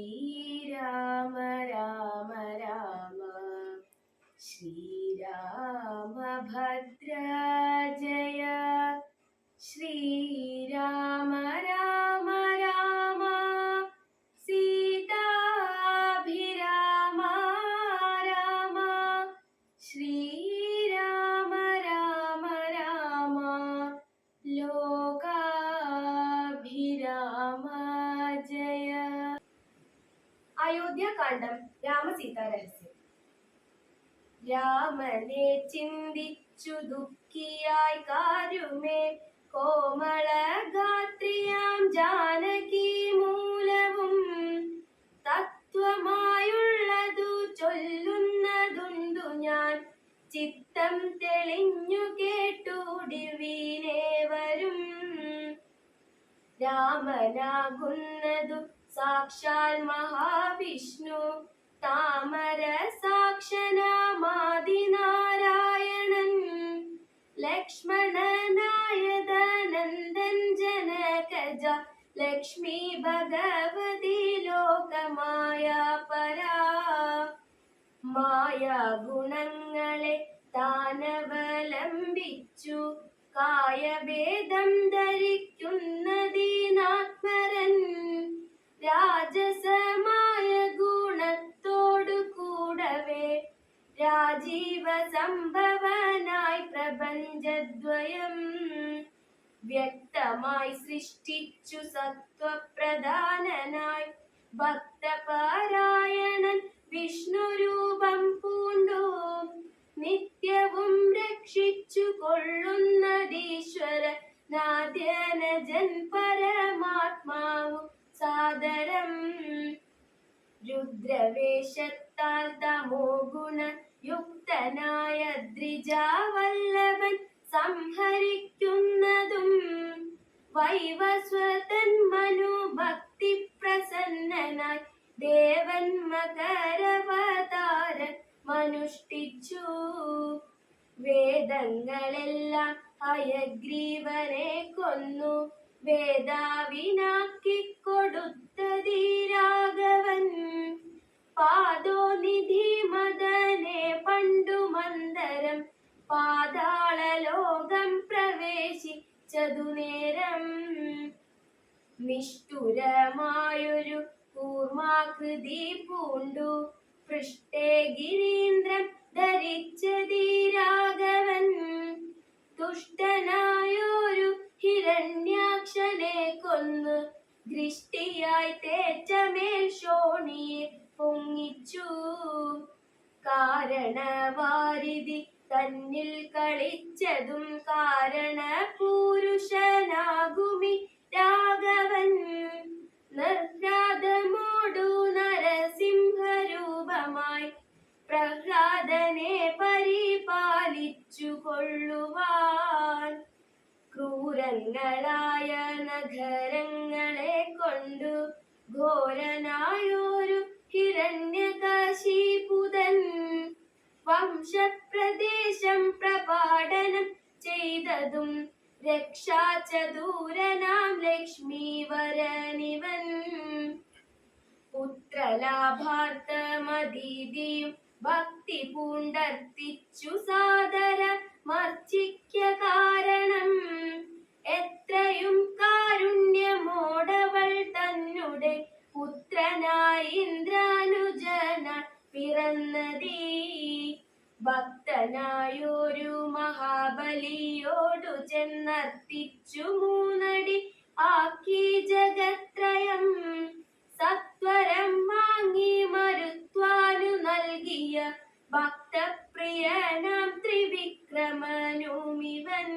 ശ്രീരാമ അയോധ്യാകാന്ഡം രാമസീതാരഹസ്യം. രാമനെ ചിന്തിച്ചു ദുഃഖിയായി കാരുമേ കോമളഗാത്രിയാം ജാനകി മൂലവും തത്വമായുള്ളതു ചൊല്ലുന്നതുണ്ടു ഞാൻ. ചിത്തം തെളിഞ്ഞു കേട്ടുടിവീനേ വരും രാമനാകുന്നതു സാക്ഷാൽ മഹാവിഷ്ണു. താമര സാക്ഷനാമാതിനാരായണൻ ലക്ഷ്മണനായതനന്ദൻ ജനകജ ലക്ഷ്മി ഭഗവതി ലോകമായ പരാ. മായ ഗുണങ്ങളെ താനവലംബിച്ചു. കായഭേദം ധരിക്കുന്നതിനാത്മരൻ. സംഭവനായി പ്രപഞ്ചദ്വയം വ്യക്തമായി സൃഷ്ടിച്ചു സത്വപ്രധാനനായി. ഭക്തപാരായണൻ വിഷ്ണു രൂപം പൂണ്ടു നിത്യവും രക്ഷിച്ചു കൊള്ളുന്നതീശ്വര നാദ്യനജൻ പരമാത്മാവു സാദരം. രുദ്രവേഷത്താൽ തമോ ഗുണ യുക്തനായ ദ്രിജാവല്ലഭൻ സംഹരിക്കുന്നതും വൈവസ്വതൻ മനു ഭക്തി പ്രസന്നനായി ദേവൻ മകരവതാരൻ മനുഷ്ഠിച്ചു. വേദങ്ങളെല്ലാം ഹയഗ്രീവനെ കൊന്നു. വേദാവിനാക്കി പ്രവേശിച്ചതു നേരം നിഷ്ഠുരമായൊരു കൂർമാകൃതി പൂണ്ടു. പൃഷ്ടേ ഗിരീന്ദ്രൻ ധരിച്ചതീ രാഘവൻ ദുഷ്ടനായൊരു ഹിരണ്യാക്ഷനെ കൊന്ന് ദൃഷ്ടിയായി തേറ്റമേൽ ശോണിയെ പൊങ്ങിച്ചു. കാരണവാരിധി തന്നിൽ കളിച്ചതും കാരണ പുരുഷനാകുമി രാഘവൻ. നിർഹ്ലാദമോടു നരസിംഹരൂപമായി പ്രഹ്ലാദനെ പരിപാലിച്ചു കൊള്ളുവാൻ ക്രൂരങ്ങളായ നഗരങ്ങളെ കൊണ്ടു ഘോരനായൊരു ഹിരണ്യകാശീപുതൻ വംശപ്രദേശം പ്രപാടനം ചെയ്തതും രക്ഷാചതൂരനാം ലക്ഷ്മീവരനിവൻ. പുത്രലാഭാർത്ഥമതീതിയും ഭക്തി പൂണ്ടർത്തിച്ചു സാദര മർച്ചിക്ക കാരണം. എത്രയും കാരുണ്യമോടവൾ തന്നെ പുത്രനായി ഇന്ദ്രാനുജന പിറന്നതീ. ഭക്തനായൊരു മഹാബലിയോടു ചെന്നർത്തിച്ചു മൂന്നടി ആക്കി ജഗത്രയം. സത്വരം വാങ്ങി മരുത്വാനു നൽകിയ ഭക്തപ്രിയനാം ത്രിവിക്രമനുമിവൻ.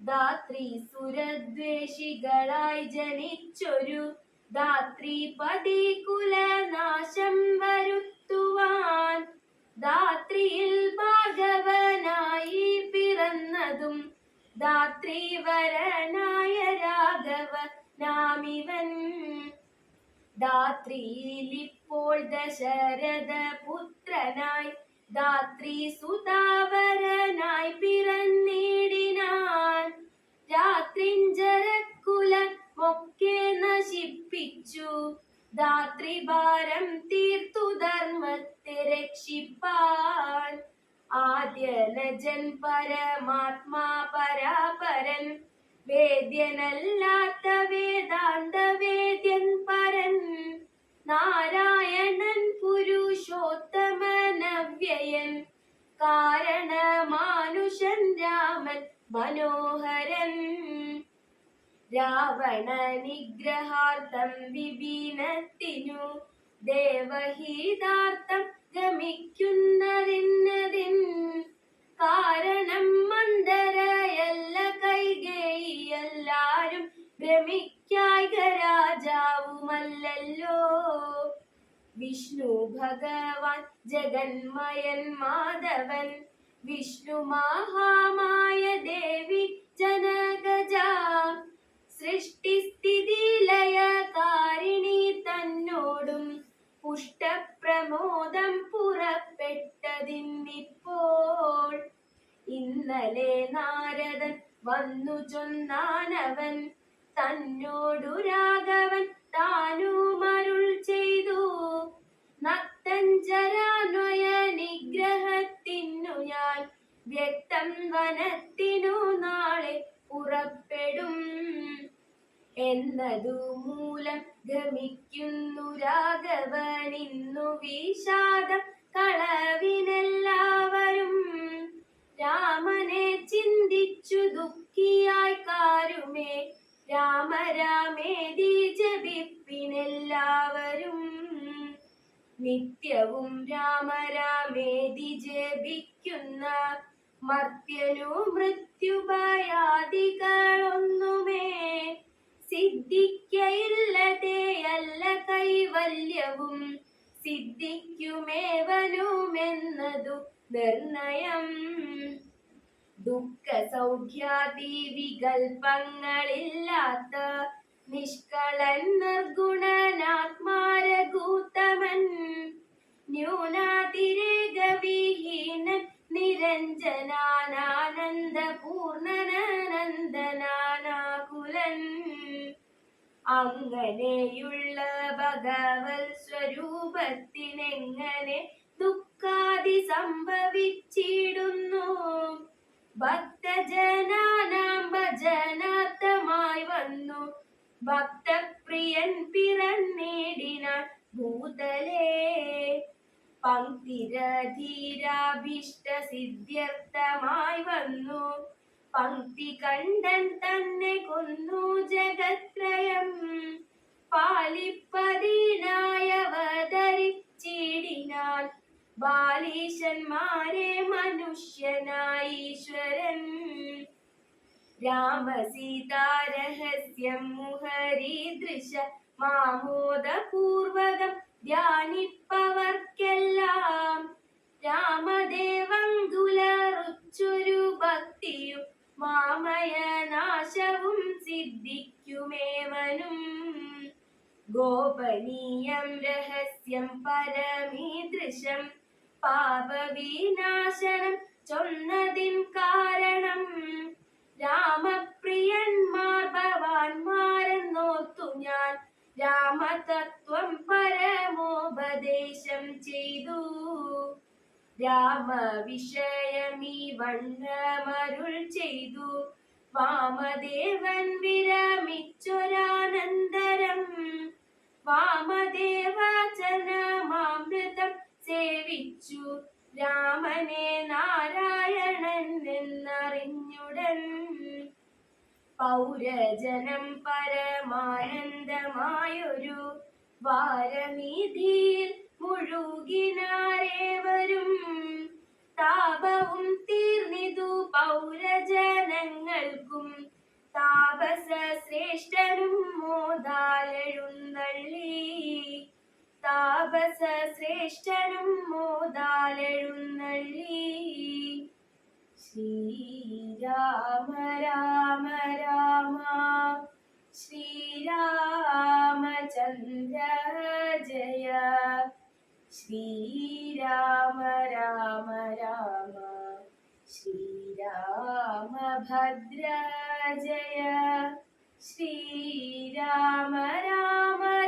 ധാത്രി സുരദ്വേഷികളായി ജനിച്ചൊരു ധാത്രിപതി കുലനാശം വരുത്തുവാൻ ധാത്രിയിൽ ഭാഗവനായി പിറന്നതും ധാത്രിവരനായ രാഘവ നാമിവൻ. ധാത്രിയിലിപ്പോൾ ദശരഥ പുത്രനായി ധാത്രി സുതാവരനായി പിറന്നിടിനാൻ രാത്രിഞ്ചരക്കുലമൊക്കെ നശിപ്പിച്ചു ധാത്രിഭാരം തീർത്തു ധർമ്മത്തെ രക്ഷിപ്പാൻ ആദ്യനജൻ പരമാത്മാ പരാപരൻ. വേദ്യനല്ലാത്ത വേദാന്ത വേദ്യൻ പരൻ. നാരായണൻ പുരുഷോത്തമനവ്യയൻ. കാരണമാനുഷൻ രാമൻ മനോഹരൻ. രാവണ നിഗ്രഹാർത്ഥം വിഭീനത്തിനു ദേവഹീതാർത്ഥം ഗമിക്കുന്നതിന്നതിൻ കാരണം മന്ദരയല്ല കൈകേയിയെല്ലാരും ഭ്രമിക്കായിക വിഷ്ണു ഭഗവാൻ ജഗന്മയൻ മാധവൻ വിഷ്ണു മഹാമായ ദേവി ജനകജ വന്നു ചൊന്നാനവൻ തന്നോടു രാഘവൻ താനുമരുൾ ചെയ്തു. നത്തഞ്ചരാന്വയ നിഗ്രഹത്തിനു ഞാൻ വ്യക്തം വനത്തിനു നാളെ പുറപ്പെടും. എന്നതു മൂലം ഗമിക്കുന്നു രാഘവൻ ഇന്നു വിഷാദം കളവിനെല്ലാവരും. രാമനെ ചിന്തിച്ചു ദുഃഖിയായി കാരുമേ. രാമ രാമേതി ജപിപ്പിനെല്ലാവരും നിത്യവും രാമ രാമേതി ജപിക്കുന്ന മർത്യനു മൃത്യുഭയാദികളൊന്നുമേ. സിദ്ധിക്കയില്ലതേയല്ല കൈവല്യവും സിദ്ധിക്കുമേവനുമെന്നതു നിർണയം. ദുഃഖ സൗഖ്യാദി വികൽപ്പങ്ങളില്ലാത്ത നിഷ്കളൻ നിർഗുണനാത്മാരകൂത്തമൻ. ന്യൂനാതിരേകവിഹീനൻ നിരഞ്ജനാനന്ദ പൂർണനന്ദനാകുലൻ അങ്ങനെയുള്ള ഭഗവത് സ്വരൂപത്തിനെങ്ങനെ ദുഃഖാദി സംഭവിച്ചിടുന്നു. ഭക്തജനാനാം ഭജനാത്തമായി വന്നു. ഭക്തപ്രിയൻ പിറന്നേടിനാൻ ഭൂതലേ. പങ്ക്തിരധീരാഭിഷ്ട സിദ്ധ്യർത്ഥമായി വന്നു. പങ്ക്തി കണ്ടൻ തന്നെ കൊന്നു ജഗത്രയം പാലിപ്പതിനായവതരിച്ചിടിനാൻ ബാലീശന്മാരെ മനുഷ്യനായീശ്വരൻ. രാമസീതാരഹസ്യം മുഹരീദൃശ മാമോദപൂർവകം ധ്യാനിപ്പവർക്കെല്ലാം. രാമദേവങ്കുലറുച്ചൊരു ഭക്തിയും മാമയനാശവും സിദ്ധിക്കുമേവനും. ഗോപനീയം രഹസ്യം പരമീദൃശം പാപവിനാശനം ചൊന്നതിൻ കാരണം. രാമപ്രിയന്മാർ ഭവാന്മാരെന്നോർത്തു ഞാൻ. രാമതത്വം പരമോപദേശം ചെയ്തു. രാമവിഷയമീ വണ്ണമരുൾ ചെയ്തു. വാമദേവൻ വിരമിച്ചൊരാനന്തരം. വാമദേവചനമാമൃതം സേവിച്ചു. രാമനെ നാരായണൻ എന്നറിഞ്ഞുടൻ. പൗരജനം പരമാനന്ദമായൊരു വാരനിധിയിൽ മുഴുകിനാരേവരും. താപവും തീർന്നിതു പൗരജനങ്ങൾക്കും. താപസ ശ്രേഷ്ഠനും മോദാലെഴുന്നള്ളി താപസ ശ്രേഷ്ഠനും ഓതാലെഴുന്നള്ളി ശ്രീരാമ രാമ രാമ. ശ്രീരാമചന്ദ്ര ജയ. ശ്രീരാമ രാമ രാമ. ശ്രീരാമഭദ്ര ജയ. ശ്രീരാമ രാമ